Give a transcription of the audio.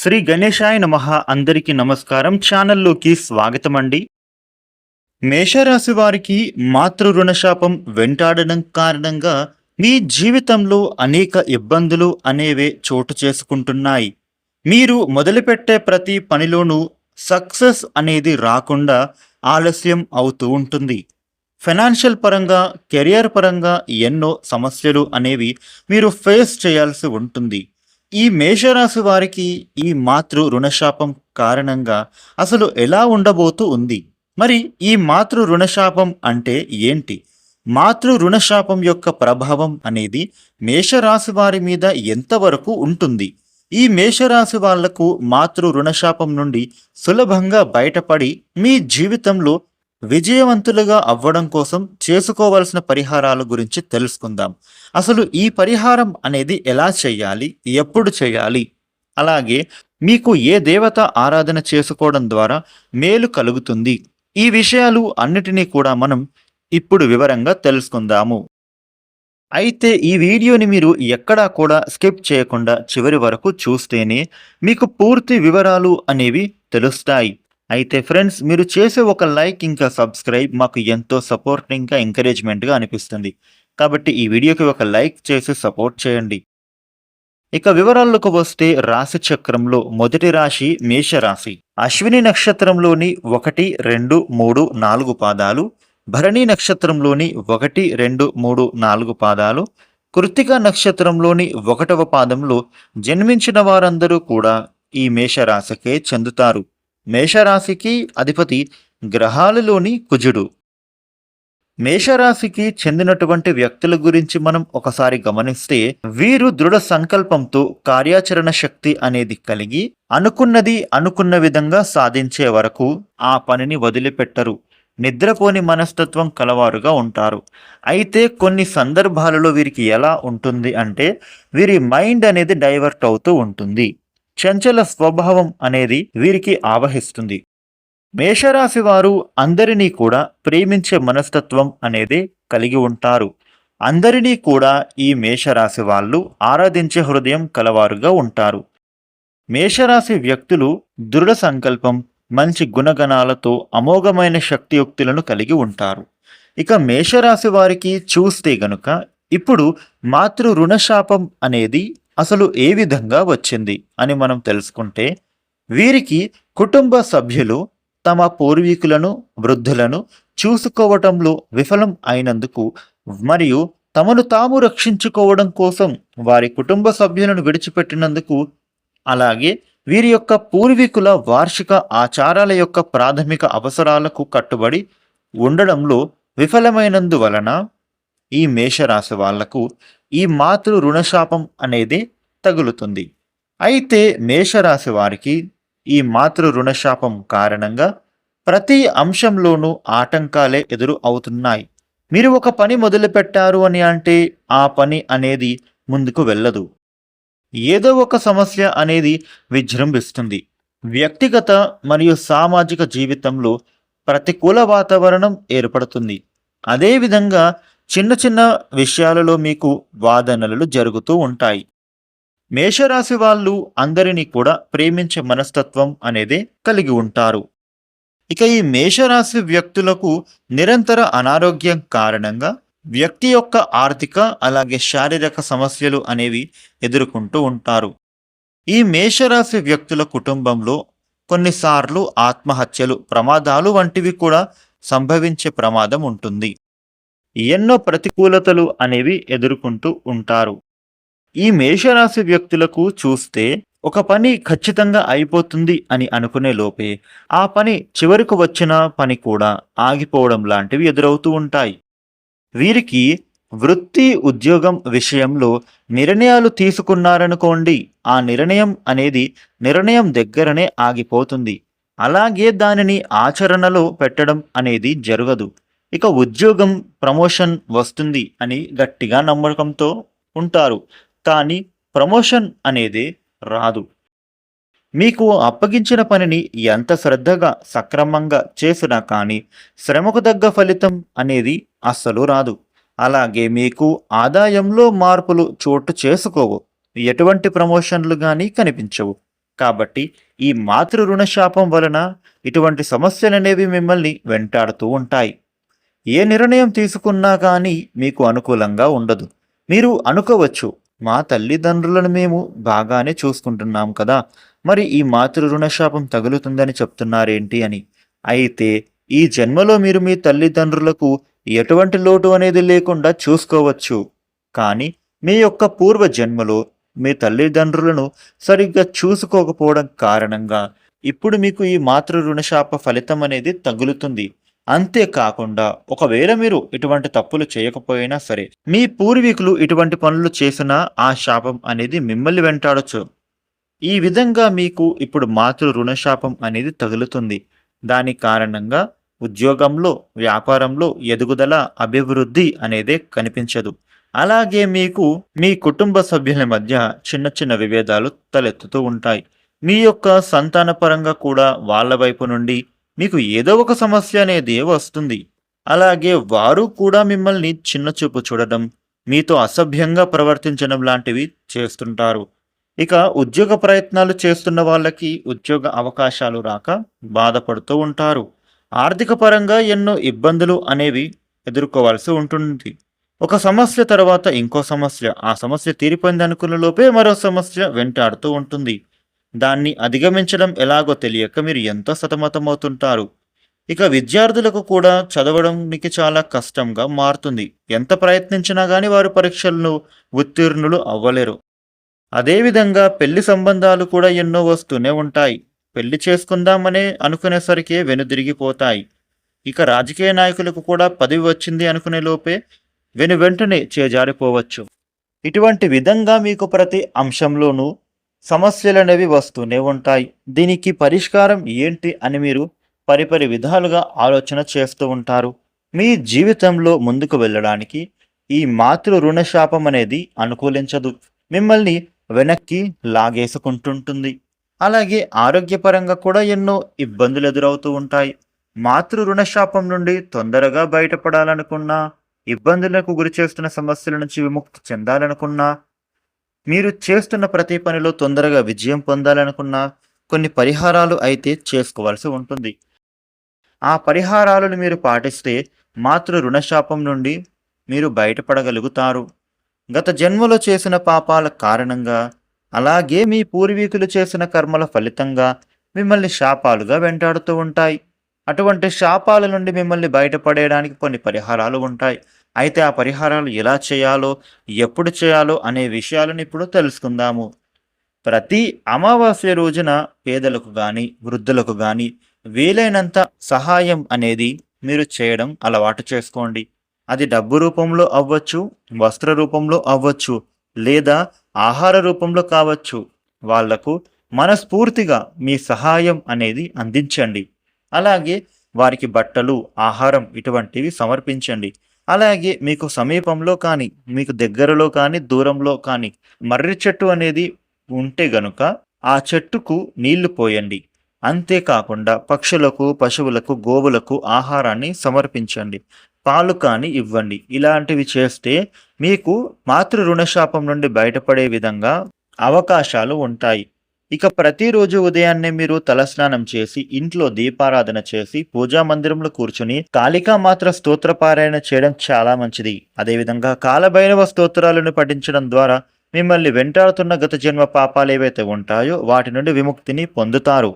శ్రీ గణేశాయ నమ అందరికీ నమస్కారం. ఛానల్లోకి స్వాగతం అండి మేషరాశి వారికి మాతృ రుణశాపం వెంటాడడం కారణంగా మీ జీవితంలో అనేక ఇబ్బందులు అనేవే చోటు చేసుకుంటున్నాయి. మీరు మొదలుపెట్టే ప్రతి పనిలోనూ సక్సెస్ అనేది రాకుండా ఆలస్యం అవుతూ ఉంటుంది. ఫైనాన్షియల్ పరంగా కెరియర్ పరంగా ఎన్నో సమస్యలు అనేవి మీరు ఫేస్ చేయాల్సి ఉంటుంది. ఈ మేషరాశి వారికి ఈ మాతృ రుణశాపం కారణంగా అసలు ఎలా ఉండబోతూ ఉంది? మరి ఈ మాతృ రుణశాపం అంటే ఏంటి? మాతృ రుణశాపం యొక్క ప్రభావం అనేది మేషరాశి వారి మీద ఎంతవరకు ఉంటుంది? ఈ మేషరాశి వాళ్ళకు మాతృ రుణశాపం నుండి సులభంగా బయటపడి మీ జీవితంలో విజయవంతులుగా అవ్వడం కోసం చేసుకోవాల్సిన పరిహారాల గురించి తెలుసుకుందాం. అసలు ఈ పరిహారం అనేది ఎలా చేయాలి? ఎప్పుడు చేయాలి? అలాగే మీకు ఏ దేవత ఆరాధన చేసుకోవడం ద్వారా మేలు కలుగుతుంది? ఈ విషయాలు అన్నిటినీ కూడా మనం ఇప్పుడు వివరంగా తెలుసుకుందాము. అయితే ఈ వీడియోని మీరు ఎక్కడా కూడా స్కిప్ చేయకుండా చివరి వరకు చూస్తేనే మీకు పూర్తి వివరాలు అనేవి తెలుస్తాయి. అయితే ఫ్రెండ్స్ మీరు చేసే ఒక లైక్ ఇంకా సబ్స్క్రైబ్ మాకు ఎంతో సపోర్ట్ ఇంకా ఎంకరేజ్మెంట్గా అనిపిస్తుంది. కాబట్టి ఈ వీడియోకి ఒక లైక్ చేసి సపోర్ట్ చేయండి. ఇక వివరాల్లోకి వస్తే రాశి చక్రంలో మొదటి రాశి మేషరాశి. అశ్విని నక్షత్రంలోని ఒకటి రెండు మూడు నాలుగు పాదాలు భరణి నక్షత్రంలోని ఒకటి రెండు మూడు నాలుగు పాదాలు కృత్తిక నక్షత్రంలోని ఒకటవ పాదంలో జన్మించిన వారందరూ కూడా ఈ మేషరాశికే చెందుతారు. మేషరాశికి అధిపతి గ్రహాలలోని కుజుడు. మేషరాశికి చెందినటువంటి వ్యక్తుల గురించి మనం ఒకసారి గమనిస్తే వీరు దృఢ సంకల్పంతో కార్యాచరణ శక్తి అనేది కలిగి అనుకున్నది అనుకున్న విధంగా సాధించే వరకు ఆ పనిని వదిలిపెట్టరు. నిద్రపోని మనస్తత్వం కలవారుగా ఉంటారు. అయితే కొన్ని సందర్భాలలో వీరికి ఎలా ఉంటుంది అంటే వీరి మైండ్ అనేది డైవర్ట్ అవుతూ ఉంటుంది. చంచల స్వభావం అనేది వీరికి ఆవహిస్తుంది. మేషరాశి వారు అందరినీ కూడా ప్రేమించే మనస్తత్వం అనేది కలిగి ఉంటారు. అందరినీ కూడా ఈ మేషరాశి వాళ్ళు ఆరాధించే హృదయం కలవారుగా ఉంటారు. మేషరాశి వ్యక్తులు దృఢ సంకల్పం మంచి గుణగణాలతో అమోఘమైన శక్తియుక్తులను కలిగి ఉంటారు. ఇక మేషరాశి వారికి చూస్తే గనుక ఇప్పుడు మాతృ రుణశాపం అనేది అసలు ఏ విధంగా వచ్చింది అని మనం తెలుసుకుంటే వీరికి కుటుంబ సభ్యులు తమ పూర్వీకులను వృద్ధులను చూసుకోవటంలో విఫలం అయినందుకు మరియు తమను తాము రక్షించుకోవడం కోసం వారి కుటుంబ సభ్యులను విడిచిపెట్టినందుకు అలాగే వీరి యొక్క పూర్వీకుల వార్షిక ఆచారాల యొక్క ప్రాథమిక అవసరాలకు కట్టుబడి ఉండడంలో విఫలమైనందువలన ఈ మేషరాశి వాళ్ళకు ఈ మాతృ రుణశాపం అనేది తగులుతుంది. అయితే మేషరాశి వారికి ఈ మాతృ రుణశాపం కారణంగా ప్రతి అంశంలోనూ ఆటంకాలే ఎదురు అవుతున్నాయి. మీరు ఒక పని మొదలుపెట్టారు అని అంటే ఆ పని అనేది ముందుకు వెళ్ళదు. ఏదో ఒక సమస్య అనేది విజృంభిస్తుంది. వ్యక్తిగత మరియు సామాజిక జీవితంలో ప్రతికూల వాతావరణం ఏర్పడుతుంది. అదేవిధంగా చిన్న చిన్న విషయాలలో మీకు వాదనలు జరుగుతూ ఉంటాయి. మేషరాశి వాళ్ళు అందరినీ కూడా ప్రేమించే మనస్తత్వం అనేది కలిగి ఉంటారు. ఇక ఈ మేషరాశి వ్యక్తులకు నిరంతర అనారోగ్యం కారణంగా వ్యక్తి యొక్క ఆర్థిక అలాగే శారీరక సమస్యలు అనేవి ఎదుర్కొంటూ ఉంటారు. ఈ మేషరాశి వ్యక్తుల కుటుంబంలో కొన్నిసార్లు ఆత్మహత్యలు ప్రమాదాలు వంటివి కూడా సంభవించే ప్రమాదం ఉంటుంది. ఎన్నో ప్రతికూలతలు అనేవి ఎదుర్కొంటూ ఉంటారు. ఈ మేషరాశి వ్యక్తులకు చూస్తే ఒక పని ఖచ్చితంగా అయిపోతుంది అని అనుకునే లోపే ఆ పని చివరికి వచ్చిన పని కూడా ఆగిపోవడం లాంటివి ఎదురవుతూ ఉంటాయి. వీరికి వృత్తి ఉద్యోగం విషయంలో నిర్ణయాలు తీసుకున్నారనుకోండి ఆ నిర్ణయం అనేది నిర్ణయం దగ్గరనే ఆగిపోతుంది. అలాగే దానిని ఆచరణలో పెట్టడం అనేది జరగదు. ఇక ఉద్యోగం ప్రమోషన్ వస్తుంది అని గట్టిగా నమ్మకంతో ఉంటారు. కానీ ప్రమోషన్ అనేది రాదు. మీకు అప్పగించిన పనిని ఎంత శ్రద్ధగా సక్రమంగా చేసినా కానీ శ్రమకు తగ్గ ఫలితం అనేది అస్సలు రాదు. అలాగే మీకు ఆదాయంలో మార్పులు చోటు చేసుకోవు. ఎటువంటి ప్రమోషన్లు కానీ కనిపించవు. కాబట్టి ఈ మాతృ రుణశాపం వలన ఇటువంటి సమస్యలనేవి మిమ్మల్ని వెంటాడుతూ ఉంటాయి. ఏ నిర్ణయం తీసుకున్నా కానీ మీకు అనుకూలంగా ఉండదు. మీరు అనుకోవచ్చు మా తల్లిదండ్రులను మేము బాగానే చూసుకుంటున్నాం కదా మరి ఈ మాతృ రుణశాపం తగులుతుందని చెప్తున్నారేంటి అని. అయితే ఈ జన్మలో మీరు మీ తల్లిదండ్రులకు ఎటువంటి లోటు అనేది లేకుండా చూసుకోవచ్చు. కానీ మీ యొక్క పూర్వ జన్మలో మీ తల్లిదండ్రులను సరిగ్గా చూసుకోకపోవడం కారణంగా ఇప్పుడు మీకు ఈ మాతృ రుణశాప ఫలితం అనేది తగులుతుంది. అంతేకాకుండా ఒకవేళ మీరు ఇటువంటి తప్పులు చేయకపోయినా సరే మీ పూర్వీకులు ఇటువంటి పనులు చేసినా ఆ శాపం అనేది మిమ్మల్ని వెంటాడొచ్చు. ఈ విధంగా మీకు ఇప్పుడు మాతృ రుణశాపం అనేది తగులుతుంది. దాని కారణంగా ఉద్యోగంలో వ్యాపారంలో ఎదుగుదల అభివృద్ధి అనేదే కనిపించదు. అలాగే మీకు మీ కుటుంబ సభ్యుల మధ్య చిన్న చిన్న విభేదాలు తలెత్తుతూ ఉంటాయి. మీ యొక్క సంతాన పరంగా కూడా వాళ్ళ వైపు నుండి మీకు ఏదో ఒక సమస్య అనేది వస్తుంది. అలాగే వారు కూడా మిమ్మల్ని చిన్న చూపు చూడడం మీతో అసభ్యంగా ప్రవర్తించడం లాంటివి చేస్తుంటారు. ఇక ఉద్యోగ ప్రయత్నాలు చేస్తున్న వాళ్ళకి ఉద్యోగ అవకాశాలు రాక బాధపడుతూ ఉంటారు. ఆర్థిక పరంగా ఎన్నో ఇబ్బందులు అనేవి ఎదుర్కోవాల్సి ఉంటుంది. ఒక సమస్య తర్వాత ఇంకో సమస్య ఆ సమస్య తీరిపోయింది అనుకున్న లోపే మరో సమస్య వెంటాడుతూ ఉంటుంది. దాన్ని అధిగమించడం ఎలాగో తెలియక మీరు ఎంతో సతమతమవుతుంటారు. ఇక విద్యార్థులకు కూడా చదవడానికి చాలా కష్టంగా మారుతుంది. ఎంత ప్రయత్నించినా కానీ వారు పరీక్షలను ఉత్తీర్ణులు అవ్వలేరు. అదేవిధంగా పెళ్ళి సంబంధాలు కూడా ఎన్నో వస్తూనే ఉంటాయి. పెళ్ళి చేసుకుందామనే అనుకునేసరికి వెనుదిరిగిపోతాయి. ఇక రాజకీయ నాయకులకు కూడా పదవి వచ్చింది అనుకునే లోపే వెను వెంటనే చేజారిపోవచ్చు. ఇటువంటి విధంగా మీకు ప్రతి అంశంలోనూ సమస్యలు అనేవి వస్తూనే ఉంటాయి. దీనికి పరిష్కారం ఏంటి అని మీరు పరిపరి విధాలుగా ఆలోచన చేస్తూ ఉంటారు. మీ జీవితంలో ముందుకు వెళ్ళడానికి ఈ మాతృ రుణశాపం అనేది అనుకూలించదు. మిమ్మల్ని వెనక్కి లాగేసుకుంటుంటుంది. అలాగే ఆరోగ్యపరంగా కూడా ఎన్నో ఇబ్బందులు ఎదురవుతూ ఉంటాయి. మాతృ రుణశాపం నుండి తొందరగా బయటపడాలనుకున్నా ఇబ్బందులకు గురి చేస్తున్న సమస్యల నుంచి విముక్తి చెందాలనుకున్నా మీరు చేస్తున్న ప్రతి పనిలో తొందరగా విజయం పొందాలనుకున్నా కొన్ని పరిహారాలు అయితే చేసుకోవాల్సి ఉంటుంది. ఆ పరిహారాలను మీరు పాటిస్తే మాతృ రుణశాపం నుండి మీరు బయటపడగలుగుతారు. గత జన్మలో చేసిన పాపాల కారణంగా అలాగే మీ పూర్వీకులు చేసిన కర్మల ఫలితంగా మిమ్మల్ని శాపాలుగా వెంటాడుతూ ఉంటాయి. అటువంటి శాపాల నుండి మిమ్మల్ని బయటపడేయడానికి కొన్ని పరిహారాలు ఉంటాయి. అయితే ఆ పరిహారాలు ఎలా చేయాలో ఎప్పుడు చేయాలో అనే విషయాలను ఇప్పుడు తెలుసుకుందాము. ప్రతి అమావాస్య రోజున పేదలకు కానీ వృద్ధులకు కానీ వీలైనంత సహాయం అనేది మీరు చేయడం అలవాటు చేసుకోండి. అది డబ్బు రూపంలో అవ్వచ్చు వస్త్ర రూపంలో అవ్వచ్చు లేదా ఆహార రూపంలో కావచ్చు. వాళ్ళకు మనస్ఫూర్తిగా మీ సహాయం అనేది అందించండి. అలాగే వారికి బట్టలు ఆహారం ఇటువంటివి సమర్పించండి. అలాగే మీకు సమీపంలో కానీ మీకు దగ్గరలో కానీ దూరంలో కానీ మర్రి చెట్టు అనేది ఉంటే గనుక ఆ చెట్టుకు నీళ్ళు పోయండి. అంతేకాకుండా పక్షులకు పశువులకు గోవులకు ఆహారాన్ని సమర్పించండి. పాలు కానీ ఇవ్వండి. ఇలాంటివి చేస్తే మీకు మాతృ రుణశాపం నుండి బయటపడే విధంగా అవకాశాలు ఉంటాయి. ఇక ప్రతిరోజు ఉదయాన్నే మీరు తలస్నానం చేసి ఇంట్లో దీపారాధన చేసి పూజా మందిరంలో కూర్చుని కాళికా మాత్ర స్తోత్ర పారాయణ చేయడం చాలా మంచిది. అదేవిధంగా కాలభైరవ స్తోత్రాలను పఠించడం ద్వారా మిమ్మల్ని వెంటాడుతున్న గత జన్మ పాపాలు ఏవైతే ఉంటాయో వాటి నుండి విముక్తిని పొందుతారు.